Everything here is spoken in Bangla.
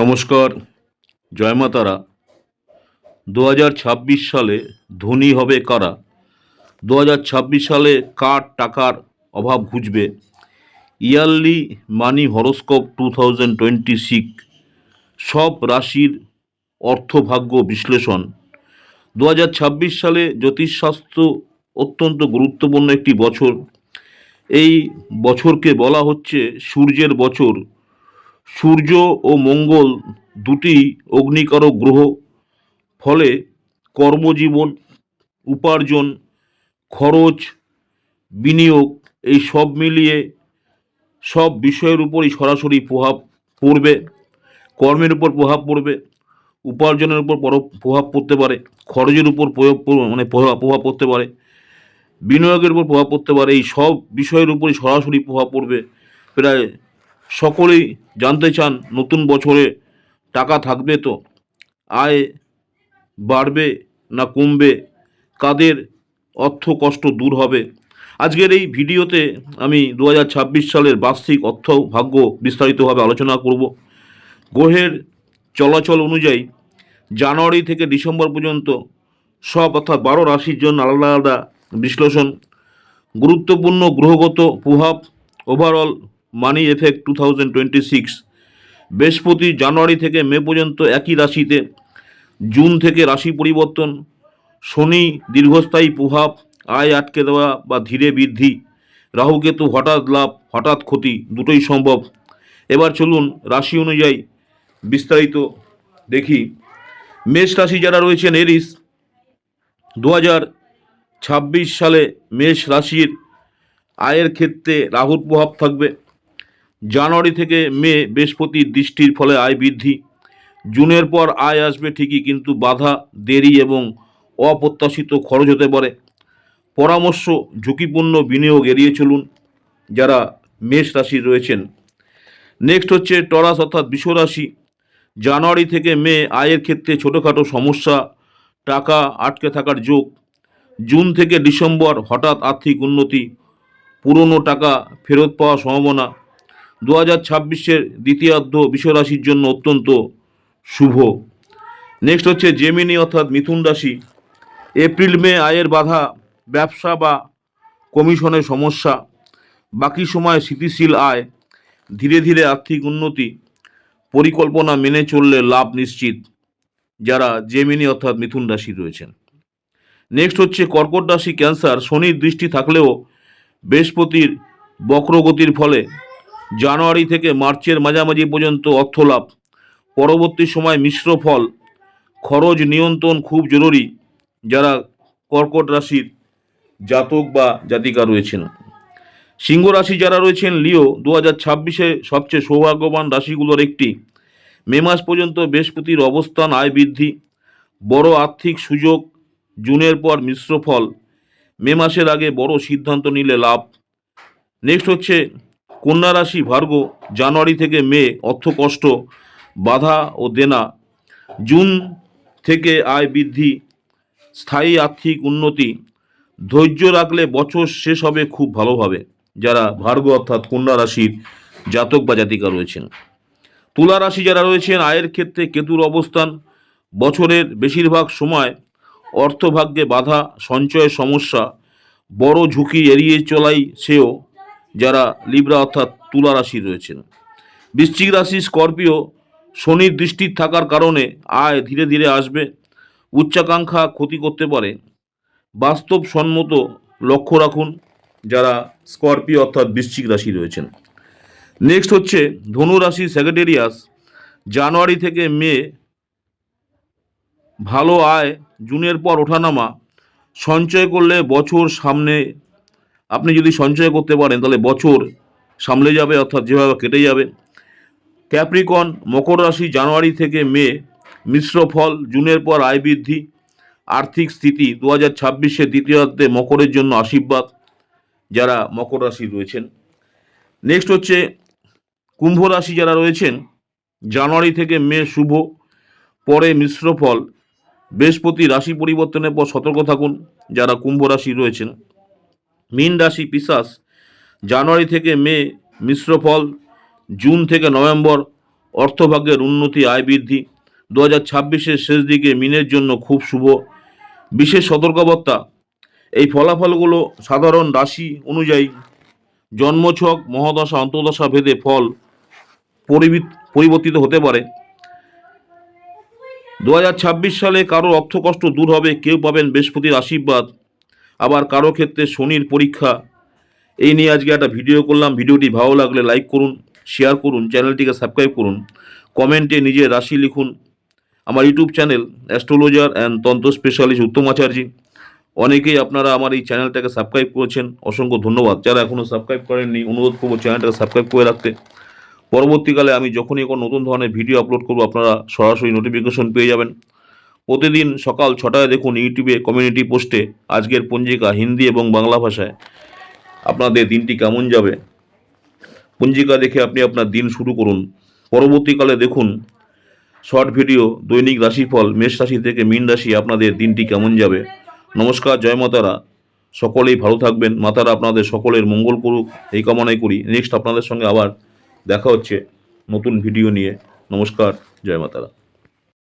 নমস্কার, জয় মা তারা দু সালে ধনী হবে কারা? দু হাজার ছাব্বিশ সালে কার টাকার অভাব ঘুচবে? Yearly money horoscope two thousand twenty six সব রাশির অর্থভাগ্য বিশ্লেষণ। দু হাজার ছাব্বিশ সালে জ্যোতিষশাস্ত্র অত্যন্ত গুরুত্বপূর্ণ একটি বছর। এই বছরকে বলা হচ্ছে সূর্যের বছর। সূর্য ও মঙ্গল দুটি অগ্নিকারক গ্রহ, ফলে কর্মজীবন, উপার্জন, খরচ, বিনিয়োগ, এই সব মিলিয়ে সব বিষয়ের উপরই সরাসরি প্রভাব পড়বে। কর্মের উপর প্রভাব পড়বে, উপার্জনের উপর পর- প্রভাব পড়তে পারে, খরচের উপর প্রয়োগ মানে প্রভাব পড়তে পারে, বিনিয়োগের উপর প্রভাব পড়তে পারে, এই সব বিষয়ের উপরই সরাসরি প্রভাব পড়বে। প্রায় সকলেই জানতে চান নতুন বছরে টাকা থাকবে তো? আয় বাড়বে না কমবে? কাদের অর্থ কষ্ট দূর হবে? আজকের এই ভিডিওতে আমি দু হাজার ছাব্বিশ সালের বার্ষিক অর্থ ভাগ্য বিস্তারিতভাবে আলোচনা করব। গ্রহের চলাচল অনুযায়ী জানুয়ারি থেকে ডিসেম্বর পর্যন্ত সব অর্থাৎ বারো রাশির জন্য আলাদা আলাদা বিশ্লেষণ, গুরুত্বপূর্ণ গ্রহগত প্রভাব overall money effect two thousand twenty six বৃহস্পতি জানুয়ারি থেকে মে পর্যন্ত একই রাশিতে, জুন থেকে রাশি পরিবর্তন, শনি দীর্ঘস্থায়ী প্রভাব, আয় আটকে দেওয়া বা ধীরে বৃদ্ধি রাহুকেতু হঠাৎ লাভ, হঠাৎ ক্ষতি, দুটোই সম্ভব। এবার চলুন রাশি অনুযায়ী বিস্তারিত দেখি। মেষ রাশি যারা রয়েছেন, এরিস দু ছাব্বিশ সালে মেষ রাশির আয়ের ক্ষেত্রে রাহুর প্রভাব থাকবে। জানুয়ারি থেকে মে বৃহস্পতির দৃষ্টির ফলে আয় বৃদ্ধি। জুনের পর আয় আসবে ঠিকই কিন্তু বাধা, দেরি এবং অপ্রত্যাশিত খরচ হতে পারে। পরামর্শ ঝুঁকিপূর্ণ বিনিয়োগ এড়িয়ে চলুন, যারা মেষ রাশি রয়েছেন। নেক্সট হচ্ছে টরাস অর্থাৎ বিশ্বরাশি জানুয়ারি থেকে মে আয়ের ক্ষেত্রে ছোটোখাটো সমস্যা, টাকা আটকে থাকার যোগ। জুন থেকে ডিসেম্বর হঠাৎ আর্থিক উন্নতি, পুরনো টাকা ফেরত পাওয়ার সম্ভাবনা। দু হাজার ছাব্বিশের দ্বিতীয়ার্ধ বিশ্বরাশির জন্য অত্যন্ত শুভ। নেক্সট হচ্ছে জেমিনি অর্থাৎ মিথুন রাশি। এপ্রিল মে আয়ের বাধা, ব্যবসা বা কমিশনের সমস্যা। বাকি সময় স্থিতিশীল আয়, ধীরে ধীরে আর্থিক উন্নতি, পরিকল্পনা মেনে চললে লাভ নিশ্চিত, যারা জেমিনি অর্থাৎ মিথুন রাশি রয়েছেন। নেক্সট হচ্ছে কর্কট রাশি ক্যান্সার শনির দৃষ্টি থাকলেও বৃহস্পতির বক্রগতির ফলে জানুয়ারি থেকে মার্চের মাঝামাঝি পর্যন্ত অর্থলাভ। পরবর্তী সময় মিশ্র ফল, খরচ নিয়ন্ত্রণ খুব জরুরি, যারা কর্কট রাশির জাতক বা জাতিকা রয়েছেন। সিংহ রাশি যারা রয়েছেন, লিও দু হাজার ছাব্বিশে সবচেয়ে সৌভাগ্যবান রাশিগুলোর একটি। মে মাস পর্যন্ত বৃহস্পতির অবস্থান আয় বৃদ্ধি, বড় আর্থিক সুযোগ, জুনের পর মিশ্র ফল। মে মাসের আগে বড় সিদ্ধান্ত নিলে লাভ। নেক্সট হচ্ছে কন্যা রাশি ভার্গ, জানুয়ারি থেকে মে অর্থ কষ্ট বাধা ও দেনা। জুন থেকে আয় বৃদ্ধি, স্থায়ী আর্থিক উন্নতি। ধৈর্য রাখলে বছর শেষ হবে খুব ভালোভাবে। যারা ভার্গ অর্থাৎ কন্যা রাশির জাতক বা জাতিকা রয়েছেন। তুলা রাশি যারা রয়েছেন, আয়ের ক্ষেত্রে কেতুর অবস্থান, বছরের বেশিরভাগ সময় অর্থভাগ্যে বাধা, সঞ্চয়ের সমস্যা, বড় ঝুঁকি এড়িয়ে চলাই সেও যারা লিব্রা অর্থাৎ তুলা রাশি রয়েছেন। বৃশ্চিক রাশি স্করপিও শনির দৃষ্টির থাকার কারণে আয় ধীরে ধীরে আসবে। উচ্চাকাঙ্ক্ষা ক্ষতি করতে পারে। বাস্তব সম্মত লক্ষ্য রাখুন যারা স্করপিও অর্থাৎ বৃশ্চিক রাশি রয়েছেন। নেক্সট হচ্ছে ধনু রাশি সেক্রেটেরিয়াস জানুয়ারি থেকে মে ভালো আয়, জুনের পর ওঠানামা। সঞ্চয় করলে বছর সামনে আপনি যদি সঞ্চয় করতে পারেন, তাহলে বছর সামলে যাবে, অর্থাৎ যেভাবে কেটে যাবে। ক্যাপ্রিকন মকর রাশি জানুয়ারি থেকে মে, মিশ্র ফল, জুনের পর আয় বৃদ্ধি, আর্থিক স্থিতি দু হাজার ছাব্বিশের দ্বিতীয়ার্ধে মকরের জন্য আশীর্বাদ, যারা মকর রাশি রয়েছেন। নেক্সট হচ্ছে, কুম্ভ রাশি যারা রয়েছেন, জানুয়ারি থেকে মে শুভ, পরে মিশ্র ফল। বৃহস্পতি রাশি পরিবর্তনের পর সতর্ক থাকুন, যারা কুম্ভ রাশি রয়েছেন। মীন রাশি পিসাস, জানুয়ারি থেকে মে মিশ্র ফল, জুন থেকে নভেম্বর অর্থভাগ্যের উন্নতি, আয় বৃদ্ধি। দু হাজার ছাব্বিশের শেষ দিকে মিনের জন্য খুব শুভ। বিশেষ সতর্কবার্তা, এই ফলাফলগুলো সাধারণ রাশি অনুযায়ী জন্মছক, মহাদশা, অন্তর্দশা ভেদে ফল পরিবি- পরিবর্তিত হতে পারে। দু হাজার ছাব্বিশ সালে কারও অর্থকষ্ট দূর হবে, কেউ পাবেন বৃহস্পতির আশীর্বাদ। আবার কারও ক্ষেত্রে শনির পরীক্ষা, এই নিয়ে আজকে একটা ভিডিও করলাম। ভিডিওটি ভালো লাগলে লাইক করুন শেয়ার করুন চ্যানেলটিকে সাবস্ক্রাইব করুন। কমেন্টে নিজের রাশি লিখুন। আমার ইউটিউব চ্যানেল অ্যাস্ট্রোলজার অ্যান্ড তন্ত্র স্পেশালিস্ট উত্তম আচার্যি। অনেকেই আপনারা আমার এই চ্যানেলটাকে সাবস্ক্রাইব করেছেন। অসংখ্য ধন্যবাদ। যারা এখনও সাবস্ক্রাইব করেননি, অনুরোধ করব চ্যানেলটাকে সাবস্ক্রাইব করে রাখতে। পরবর্তীকালে আমি যখনই কোনো নতুন ধরনের ভিডিও আপলোড করব, আপনারা সরাসরি নোটিফিকেশন পেয়ে যাবেন। প্রতিদিন সকাল ছটায় দেখুন ইউটিউবে কমিউনিটি পোস্টে আজকের পঞ্জিকা হিন্দি এবং বাংলা ভাষায়। আপনাদের দিনটি কেমন যাবে? পঞ্জিকা দেখে আপনি আপনার দিন শুরু করুন। পরবর্তীকালে দেখুন শর্ট ভিডিও দৈনিক রাশিফল, মেষ রাশি থেকে মীন রাশি, আপনাদের দিনটি কেমন যাবে? নমস্কার, জয় মাতারা। সকলেই ভালো থাকবেন। মাতারা আপনাদের সকলের মঙ্গল করুক, এই কামনাই করি। নেক্সট আপনাদের সঙ্গে আবার দেখা হচ্ছে নতুন ভিডিও নিয়ে। নমস্কার, জয় মাতারা।